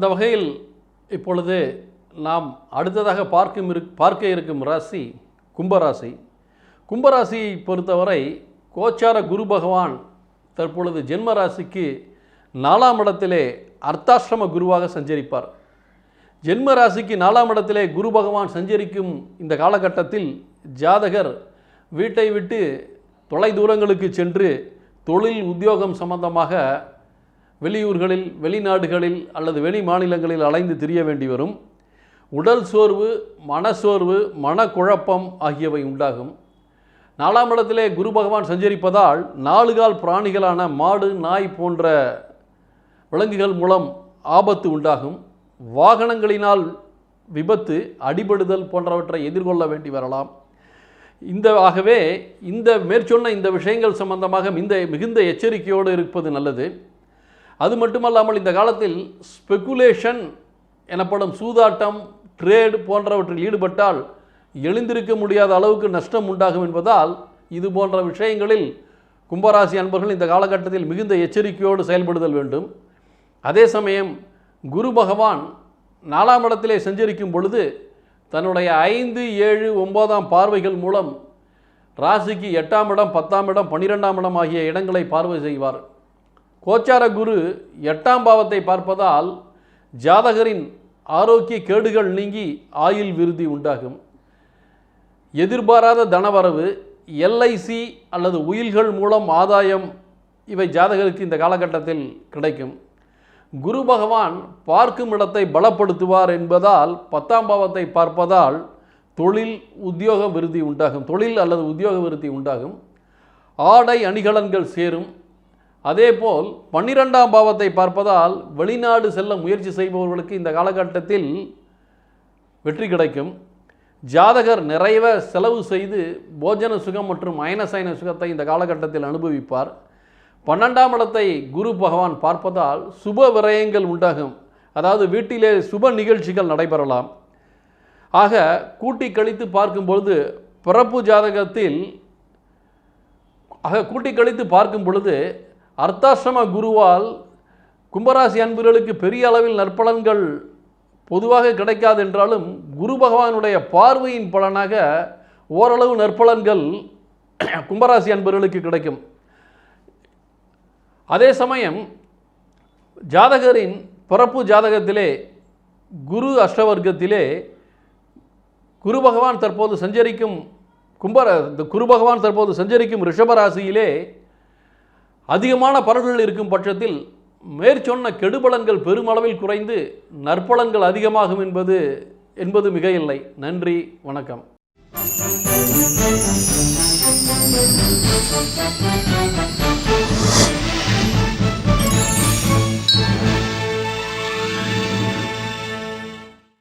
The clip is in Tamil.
அந்த வகையில் இப்பொழுது நாம் அடுத்ததாக பார்க்கும் இரு பார்க்க இருக்கும் ராசி கும்பராசி. கும்பராசியை பொறுத்தவரை கோச்சார குரு பகவான் தற்பொழுது ஜென்ம ராசிக்கு நாலாம் இடத்திலே அர்த்தாசிரம குருவாக சஞ்சரிப்பார். ஜென்ம ராசிக்கு நாலாம் இடத்திலே குரு பகவான் சஞ்சரிக்கும் இந்த காலகட்டத்தில் ஜாதகர் வீட்டை விட்டு தொலை தூரங்களுக்கு சென்று தொழில் உத்தியோகம் சம்பந்தமாக வெளியூர்களில் வெளிநாடுகளில் அல்லது வெளி மாநிலங்களில் அலைந்து திரிய வேண்டி வரும். உடல் சோர்வு மனசோர்வு மனக்குழப்பம் ஆகியவை உண்டாகும். நாலாம் இடத்திலே குரு பகவான் சஞ்சரிப்பதால் நாலுகால் பிராணிகளான மாடு நாய் போன்ற விலங்குகள் மூலம் ஆபத்து உண்டாகும். வாகனங்களினால் விபத்து அடிபடுதல் போன்றவற்றை எதிர்கொள்ள வேண்டி வரலாம். இந்த ஆகவே இந்த மேற்சொன்ன இந்த விஷயங்கள் சம்பந்தமாக இந்த மிகுந்த எச்சரிக்கையோடு இருப்பது நல்லது. அது மட்டுமல்லாமல் இந்த காலத்தில் ஸ்பெகுலேஷன் எனப்படும் சூதாட்டம் ட்ரேடு போன்றவற்றில் ஈடுபட்டால் எழுந்திருக்க முடியாத அளவுக்கு நஷ்டம் உண்டாகும் என்பதால் இது போன்ற விஷயங்களில் கும்பராசி அன்பர்கள் இந்த காலகட்டத்தில் மிகுந்த எச்சரிக்கையோடு செயல்படுதல் வேண்டும். அதே சமயம் குரு பகவான் நாலாம் இடத்திலே சஞ்சரிக்கும் பொழுது தன்னுடைய ஐந்து ஏழு ஒன்பதாம் பார்வைகள் மூலம் ராசிக்கு எட்டாம் இடம் பத்தாம் இடம் பன்னிரெண்டாம் இடம் ஆகிய இடங்களை பார்வை செய்வார். கோச்சார குரு எட்டாம் பாவத்தை பார்ப்பதால் ஜாதகரின் ஆரோக்கிய கேடுகள் நீங்கி ஆயுள் விருதி உண்டாகும். எதிர்பாராத தனவரவு எல்ஐசி அல்லது உயில்கள் மூலம் ஆதாயம் இவை ஜாதகருக்கு இந்த காலகட்டத்தில் கிடைக்கும். குரு பகவான் பார்க்கும் இடத்தை பலப்படுத்துவார் என்பதால் பத்தாம் பாவத்தை பார்ப்பதால் தொழில் உத்தியோக விருதி உண்டாகும். தொழில் அல்லது உத்தியோக விருத்தி உண்டாகும். ஆடை அணிகலன்கள் சேரும். அதேபோல் பன்னிரெண்டாம் பாவத்தை பார்ப்பதால் வெளிநாடு செல்ல முயற்சி செய்பவர்களுக்கு இந்த காலகட்டத்தில் வெற்றி கிடைக்கும். ஜாதகர் நிறைவ செலவு செய்து போஜன சுகம் மற்றும் அயனசயன சுகத்தை இந்த காலகட்டத்தில் அனுபவிப்பார். பன்னெண்டாம் இடத்தை குரு பகவான் பார்ப்பதால் சுப விரயங்கள் உண்டாகும். அதாவது வீட்டிலே சுப நிகழ்ச்சிகள் நடைபெறலாம். ஆக கூட்டி கழித்து பார்க்கும்பொழுது பிறப்பு ஜாதகத்தில் ஆக கூட்டி கழித்து பார்க்கும் பொழுது அர்த்தாசிரம குருவால் கும்பராசி அன்பர்களுக்கு பெரிய அளவில் நற்பலன்கள் பொதுவாக கிடைக்காது என்றாலும் குரு பகவானுடைய பார்வையின் பலனாக ஓரளவு நற்பலன்கள் கும்பராசி அன்பர்களுக்கு கிடைக்கும். அதே சமயம் ஜாதகரின் பிறப்பு ஜாதகத்திலே குரு அஷ்டவர்க்கத்திலே குரு பகவான் தற்போது சஞ்சரிக்கும் கும்பர இந்த குரு பகவான் தற்போது சஞ்சரிக்கும் ரிஷபராசியிலே அதிகமான பரவல்கள் இருக்கும் பட்சத்தில் மேற்சொன்ன கெடுபலன்கள் பெருமளவில் குறைந்து நற்பலன்கள் அதிகமாகும் என்பது என்பது மிக இல்லை நன்றி வணக்கம் Thank you.